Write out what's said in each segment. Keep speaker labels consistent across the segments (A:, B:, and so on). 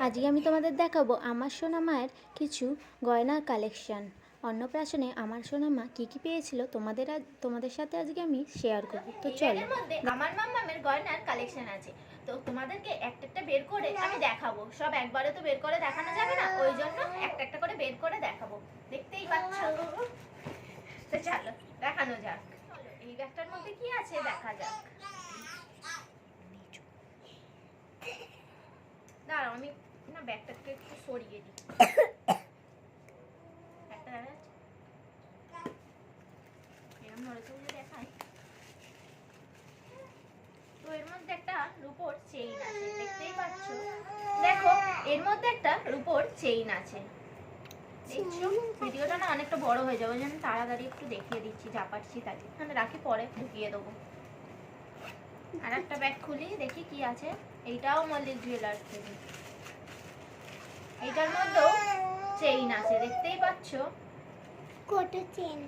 A: আজকে
B: আমি তোমাদের দেখাবো আমার সোনা মায়ের কিছু গয়নার কালেকশন অন্নপ্রাশনে আমার সোনা মা কী কী পেয়েছিল তোমাদের আজ তোমাদের সাথে আজকে আমি শেয়ার করব। তো চলো।
A: আমার মাম্মামের গয়নার কালেকশন আছে। তো তোমাদেরকে একটা একটা বের করে আমি দেখাবো। সব একবারে তো বের করে দেখানো যাবে না। ওই জন্য একটা একটা করে বের করে দেখাবো। দেখতেই পাচ্ছ? তো চলো দেখানো যাক। এই ব্যাগটার মধ্যে কি আছে? দেখা যাক। দাঁড়াও আমি না ব্যাগটাকে একটু সরিয়ে দিই ব্যাগটা দেখা যাচ্ছে? এরম নড়ে চড়ে দেখায় তো এর মধ্যে একটা রূপোর চেইন আছে দেখতেই পাচ্ছ দেখো এর মধ্যে একটা রূপোর চেইন আছে। দেখছ? ভিডিওটা না অনেকটা বড় হয়ে যাবে যেন তাড়াতাড়ি একটু দেখিয়ে দিচ্ছি যা পারছি তাকে মানে রাখি পরে ঢুকিয়ে দেবো। আর একটা ব্যাগ খুলি দেখি কি আছে। এইটাও মল্লিক জুয়েলার্স থেকে। এইটার মধ্যেও চেইন আছে দেখতেই পাচ্ছ?
C: Chain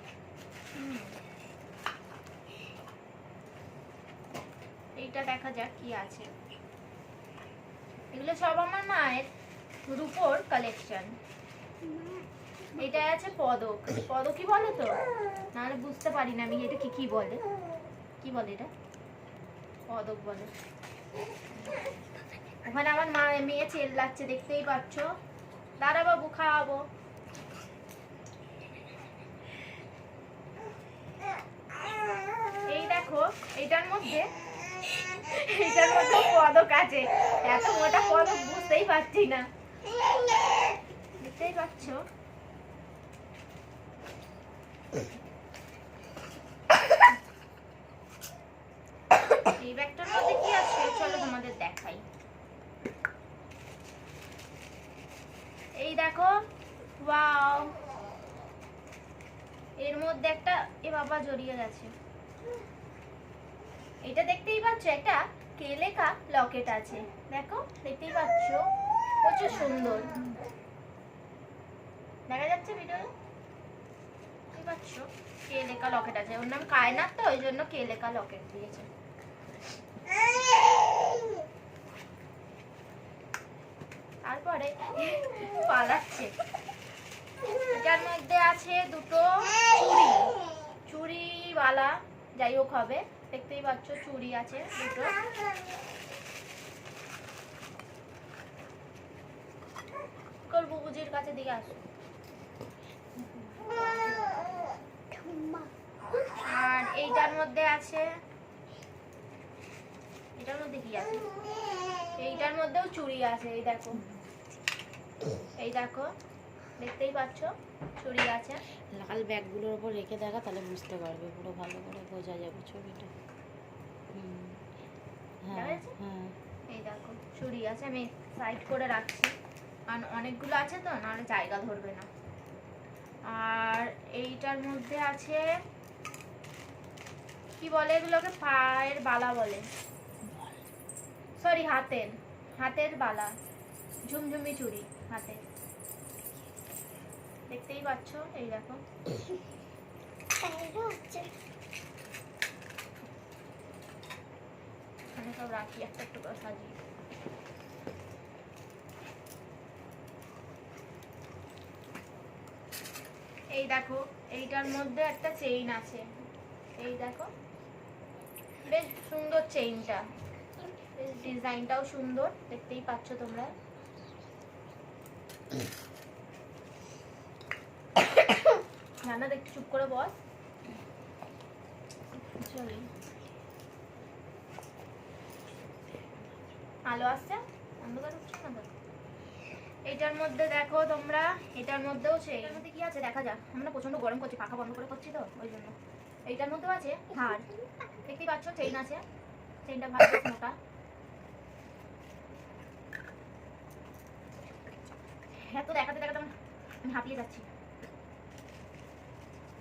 A: hmm. এইটা দেখা যাক কি আছে। এগুলো সব আমার মায়ের রূপোর কালেকশন এটা আছে পদক। পদকই বলে তো? নাহলে বুঝতে পারি না আমি এটা কি কি বলে? কি বলে এটা? পদক বলে। ওখানে আমার মা, মেয়ে চেল লাগছে, দেখতেই পাচ্ছ। দাঁড়া বাবু খাওয়াবো। এই দেখো, এটার মধ্যে এটার মধ্যে পদক আছে। এত মোটা পদক বুঝতেই পারছি না। আছে? চলো তোমাদের দেখাই। এই দেখো, ওয়াও। এর মধ্যে একটা এ বাবা জড়িয়ে গেছে। এটা দেখতেই পাচ্ছ একটা কে লকেট আছে। দেখো, দেখতেই পাচ্ছ? প্রচুর সুন্দর। দেখা যাচ্ছে ভিডিও দেখতেই পাচ্ছ? ওর নাম কায়নাত তো, ওই জন্য কে লকেট দিয়েছে। তারপরে পালাচ্ছে। এটার মধ্যে আছে দুটো চুড়ি। চুড়ি বালা যাই হোক হবে। দেখতেই পাচ্ছ, চুড়ি আছে দুটো। বুবুজির কাছে দিয়ে আসো। আর এইটার মধ্যে আছে এটার মধ্যে কি আছে? এইটার মধ্যেও চুড়ি আছে, এই দেখো। এই দেখো। দেখতেই পাচ্ছ চুড়ি আছে।
D: লাল ব্যাগগুলোর ওপর রেখে দেখা তাহলে বুঝতে পারবে পুরো ভালো করে বোঝা যাবে ছবিটা। হুম। হ্যাঁ হ্যাঁ।
A: এই দেখো চুড়ি আছে আমি সাইড করে রাখছি। কারণ অনেকগুলো আছে তো নাহলে জায়গা ধরবে না। আর এইটার মধ্যে আছে কি বলে এগুলোকে? পায়ের বালা বলে। সরি হাতের। হাতের বালা। ঝুমঝুমি চুড়ি হাতে দেখতেই পাচ্ছ, এই দেখো। সব রাখি, একটা একটু করে সাজিয়ে। এই দেখো, এইটার মধ্যে একটা চেইন আছে। এই দেখো, বেশ সুন্দর চেইনটা বেশ ডিজাইনটাও সুন্দর, দেখতেই পাচ্ছ তোমরা। রান্না দেখতে চুপ করে বস। চলি। আলো আসছে? অন্ধকার উঠছে না এটার মধ্যে দেখো তোমরা এটার মধ্যেও সেই। এটার মধ্যে কি আছে? দেখা যাক। আমরা প্রচণ্ড গরম করছি পাখা বন্ধ করে করছি তো ওই জন্য। এইটার মধ্যেও আছে? হাড় দেখতেই পাচ্ছ চেইন আছে। চেইনটা ভালো মোটা। হ্যাঁ তো দেখাতে দেখাতে আমি হাঁপিয়ে যাচ্ছি।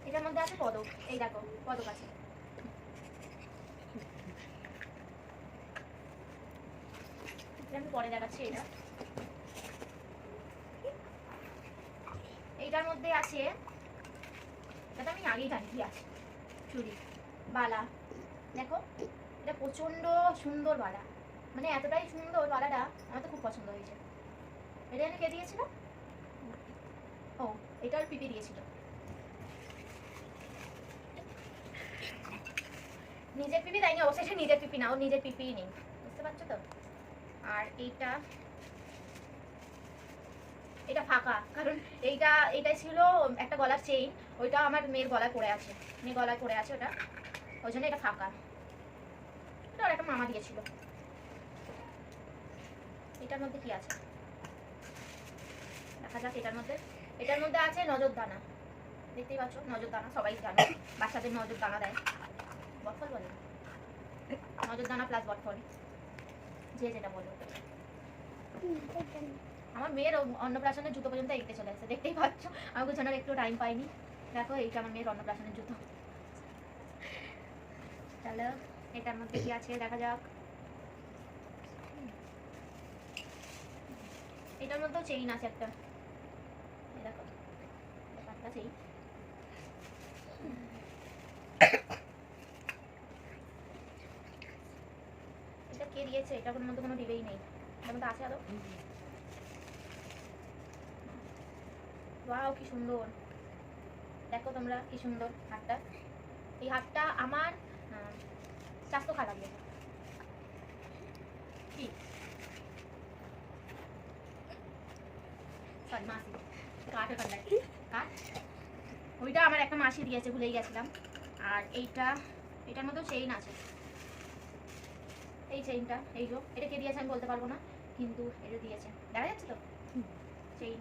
A: এটার মধ্যে আছে পদক। এই দেখো, পদক আছে। আমি পরে দেখাচ্ছি এটা। এইটার মধ্যে আছে, এটা আমি আগেই জানি কি আছে চুড়ি, বালা। দেখো, এটা প্রচণ্ড সুন্দর বালা। মানে এতটাই সুন্দর বালাটা আমার তো খুব পছন্দ হয়েছে। এটা আমি কে দিয়েছিল? ও এটার পিপি দিয়েছিল। নিজের পিপি দেয়নি অবশ্যই নিজের পিপি না, ও নিজের পিপি নেই। বুঝতে পারছ তো? আর এইটা, এটা ফাঁকা, কারণ এইটা এইটা ছিল একটা গলার চেইন ওইটা আমার মেয়ের গলায় পড়ে আছে। মেয়ের গলায় পড়ে আছে ওটা। ওই জন্য এটা ফাঁকা। এটা ওর একটা মামা দিয়েছিল। এটার মধ্যে কি আছে? দেখা যাক এটার মধ্যে। এটার মধ্যে আছে নজর দানা দেখতেই পাচ্ছ নজর দানা সবাই জানে। বাচ্চাদের নজর দানা দেয়। বটফল বলে? নজর দানা প্লাস বটফল যে যেটা বলো। আমার মেয়ের অন্নপ্রাশনের জুতো পর্যন্ত এইতে চলে আসছে দেখতেই পাচ্ছ? আমি গোছানোর একটু টাইম পাইনি। দেখো, এইটা আমার মেয়ের অন্নপ্রাশনের জুতো। তাহলে এটার মধ্যে কি আছে দেখা যাক। এটার মধ্যেও চেইন আছে একটা। দেখো পাতলা চেইন এটা কে দিয়েছে এটার কোনো মধ্যে কোনো ডিবেই নেই। এটার মধ্যে আছে আরও? ওয়াও কি সুন্দর। দেখো তোমরা কি সুন্দর হাটটা এই হাটটা আমার আহ, চারশো খা লাগবে কি? সরি মাসি। কাঠ ওখান কাঠ ওইটা আমার একটা মাসি দিয়েছে ভুলেই গেছিলাম। আর এইটা এটার মধ্যেও চেইন আছে। এই চেইনটা এই যে এটা কে দিয়েছে আমি বলতে পারব না কিন্তু এটা দিয়েছে। দেখা যাচ্ছে তো? চেইন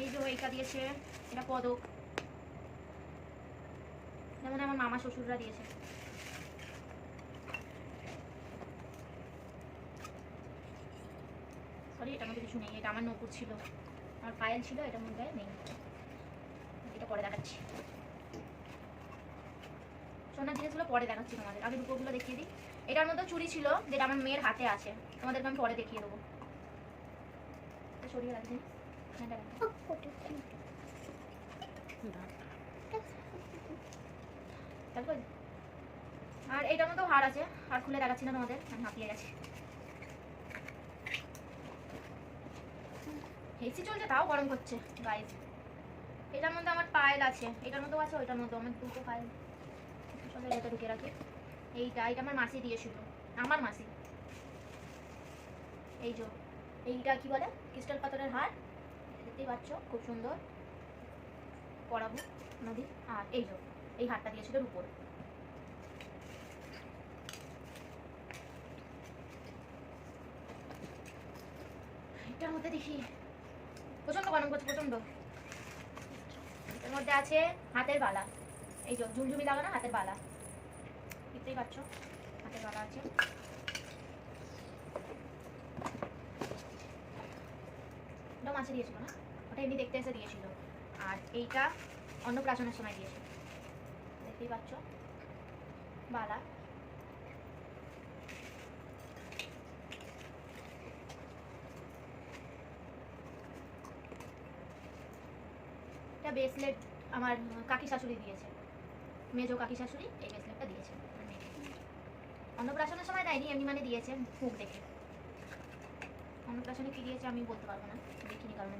A: এই যে এইটা দিয়েছে এটা পদক। যেমন আমার মামা শ্বশুররা দিয়েছে। সরি এটার মধ্যে কিছু নেই এটা আমার নকুর ছিল। আমার পায়েল ছিল এটার মধ্যে নেই। এটা পরে দেখাচ্ছি সোনা দিয়েছিল পরে দেখাচ্ছি তোমাদের। আগে দুপুরগুলো দেখিয়ে দিই। এটার মধ্যে চুড়ি ছিল, যেটা আমার মেয়ের হাতে আছে। তোমাদেরকে আমি পরে দেখিয়ে দেবো। সরিয়ে হ্যাঁ আর এইটার মধ্যেও হার আছে। হার খুলে দেখাচ্ছি না তোমাদের। আমি হাঁপিয়ে গেছি। এসি চলছে, তাও গরম করছে গাইজ এটার মধ্যে আমার পায়েল আছে। এটার মধ্যেও আছে, ওইটার মধ্যেও। আমার দুটো পায়েল এটা ঢুকে রাখি। এইটা এইটা আমার মাসি দিয়েছিল। আমার মাসি। এই যে, এইটা কি বলে? ক্রিস্টাল পাথরের হার। দেখতেই পাচ্ছ, খুব সুন্দর। পরাবো, নদী। আর এই যে, এই হারটা দিয়েছিল উপর এটার মধ্যে দেখি। প্রচণ্ড গরম করছে প্রচণ্ড মধ্যে আছে হাতের বালা। এই যে ঝুমঝুমি লাগানো হাতের বালা। দেখতেই পাচ্ছ? হাতের বালা আছে। ওটা মাছে দিয়েছিল না? ওটা এমনি দেখতে এসে দিয়েছিল। আর এইটা অন্নপ্রাশনের সময় দিয়েছিল। দেখতেই পাচ্ছ? বালা। এটা ব্রেসলেট আমার কাকি শাশুড়ি দিয়েছে। মেজো কাকি শাশুড়ি এই ব্রেসলেটটা দিয়েছে। অন্নপ্রাশনের সময় দেয়নি, এমনি মানে দিয়েছে মুখ দেখে। অন্নপ্রাশনে কি দিয়েছে আমি বলতে পারব না, দেখিনি কারণ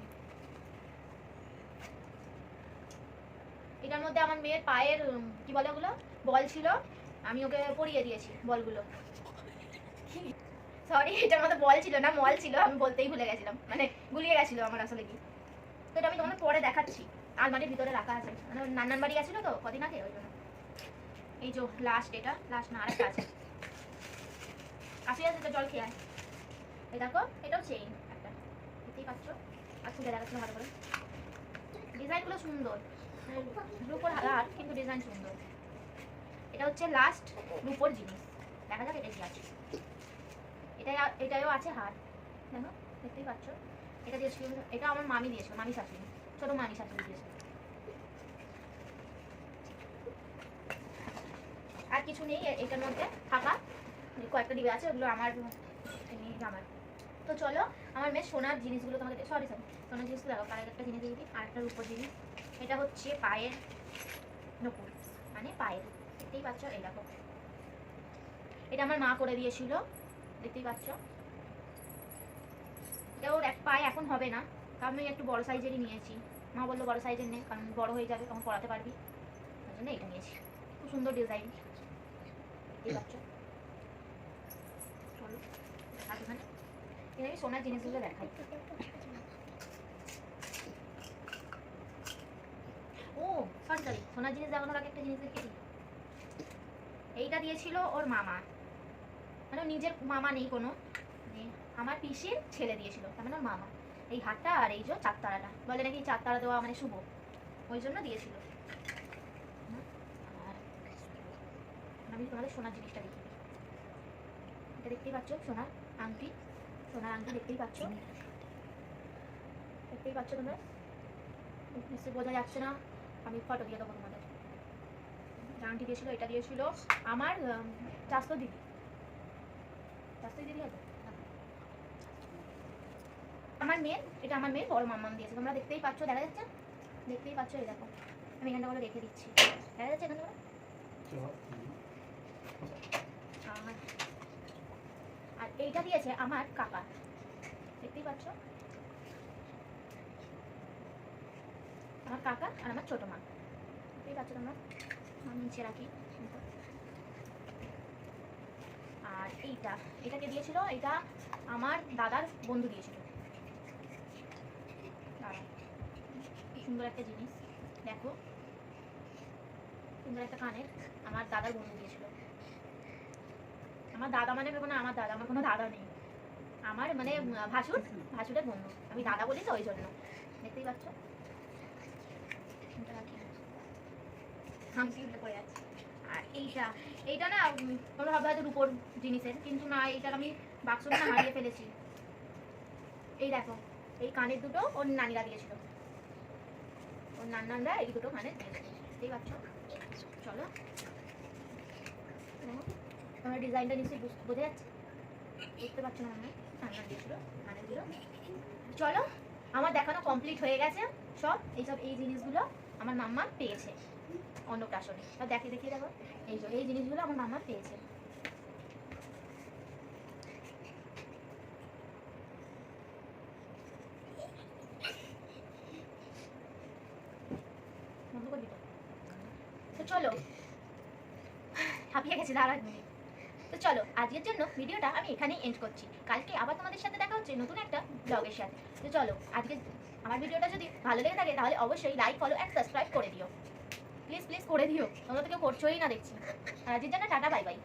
A: এটার মধ্যে আমার মেয়ের পায়ের কি বলে ওগুলো? বল ছিল, আমি ওকে পরিয়ে দিয়েছি বলগুলো। সরি এটার মধ্যে বল ছিল না, মল ছিল, আমি বলতেই ভুলে গেছিলাম। মানে গুলিয়ে গেছিল আমার আসলে কি। তো এটা আমি তোমাদের পরে দেখাচ্ছি। আলমারির ভিতরে রাখা আছে। মানে নানার বাড়ি গেছিল তো কদিন আগে, ওই জন্য। এই যে লাস্ট এটা লাস্ট না আরেকটা আছে। আসি আছে তো জল খেয়ে। এই দেখো, এটাও চেইন একটা। দেখতেই পাচ্ছ? আর খুলে দেখাচ্ছি ভালো করে। ডিজাইনগুলো সুন্দর। রূপোর হার, কিন্তু ডিজাইন সুন্দর। এটা হচ্ছে লাস্ট রূপোর জিনিস। দেখা যাক এটা কি আছে। এটা এটাও আছে হার। দেখো, দেখতেই পাচ্ছ? এটা দিয়েছিল, এটা আমার মামি দিয়েছিল, মামি শাশুড়ি। ছোট মামি শাশুড়ি আর কিছু নেই এটার মধ্যে ফাঁকা। কয়েকটা ডিবে আছে, ওগুলো আমার আমার। তো চলো, আমার মেয়ে সোনার জিনিসগুলো তোমাদের সরি সরি সোনার জিনিসগুলো দেখো আর একটা জিনিস দিয়ে আর একটা রূপোর জিনিস। এটা হচ্ছে পায়ের নকুর মানে পায়ের। দেখতেই পাচ্ছ, এই দেখো। এটা আমার মা করে দিয়েছিল, দেখতেই পাচ্ছ। এটা ওর এক পায়ে এখন হবে না। আমি একটু বড় সাইজেরই নিয়েছি। মা বলল বড় সাইজের নেই কারণ বড় হয়ে যাবে, তখন পড়াতে পারবি। ওই জন্য এটা নিয়েছি। খুব সুন্দর ডিজাইন দেখতেই পাচ্ছ চলো আমি সোনার জিনিসগুলো দেখাই। ও সরি সরি সোনার জিনিস দেখানোর আগে একটা জিনিস দেখে দিই। এইটা দিয়েছিল ওর মামা। মানে নিজের মামা নেই কোনো। মানে আমার পিসির ছেলে দিয়েছিল, তার মানে ওর মামা। এই হারটা আর এই যে চারতারাটা বলে নাকি চারতারা দেওয়া মানে শুভ। ওই জন্য দিয়েছিল। আর আমি তোমাদের সোনার জিনিসটা দেখি এটা দেখতেই পাচ্ছ, সোনার আংটি। সোনার আংটি দেখতেই পাচ্ছ। দেখতেই পাচ্ছ তোমরা? নিশ্চয়ই বোঝা যাচ্ছে না। আমি ফটো দিয়ে দেবো তোমাদের। আংটি দিয়েছিল, এটা দিয়েছিল আমার চাস্তো দিদি। চাস্তো দিদি হতো আমার মেয়ে এটা আমার মেয়ে বড় মাম্মাম দিয়েছে। তোমরা দেখতেই পাচ্ছ, দেখা যাচ্ছে? দেখতেই পাচ্ছ, এই দেখো। আমি এখানটা বলে রেখে দিচ্ছি। দেখা যাচ্ছে এখানটা আর এইটা দিয়েছে আমার কাকা। দেখতেই পাচ্ছ? আমার কাকা আর আমার ছোট মা। দেখতেই পাচ্ছ তোমরা? আমি নিচে রাখি। আর এইটা, এটাকে দিয়েছিল এটা আমার দাদার বন্ধু দিয়েছিল দাঁড়াও। কি সুন্দর একটা জিনিস। দেখো। সুন্দর একটা কানের। আমার দাদার বন্ধু দিয়েছিল। আমার দাদা মানে কোনো আমার দাদা আমার কোনো দাদা নেই। আমার মানে ভাসুর, ভাসুরের বন্ধু। আমি দাদা বলি তো ওই জন্য। দেখতেই পাচ্ছ? এইটা না তোমরা ভাববে হয়তো রূপোর জিনিসের। কিন্তু না এইটা আমি বাক্সটা হারিয়ে ফেলেছি। এই দেখো, এই কানের দুটো ওর নানিরা দিয়েছিল। ওর নান্নানরা, এই দুটো দিয়েছিল দেখতেই পাচ্ছ? চলো। তোমার ডিজাইনটা নিশ্চয়ই বুঝ- যাচ্ছে? বুঝতে পারছ না মনে? হয় নান্না দিয়েছিল কানের দিল। চলো, আমার দেখানো কমপ্লিট হয়ে গেছে। সব এইসব এই জিনিসগুলো আমার মাম্মা পেয়েছে অন্নপ্রাশনে। দেখে দেখিয়ে দেখো এই এই জিনিসগুলো আমার মাম্মা পেয়েছে বন্ধ করবি তো? তো চলো। হাঁপিয়ে গেছে মিনিট। তো চলো, আজকের জন্য ভিডিওটা আমি এখানেই এন্ড করছি। কালকে আবার তোমাদের সাথে দেখা হচ্ছে নতুন একটা ব্লগের সাথে। তো চলো, আজকে আমার ভিডিওটা যদি ভালো লেগে থাকে, তাহলে অবশ্যই লাইক ফলো অ্যান্ড সাবস্ক্রাইব করে দিও। প্লিজ প্লিজ করে দিও। তোমরা তো কেউ করছোই না দেখছি। আজকের জন্য টাটা বাই বাই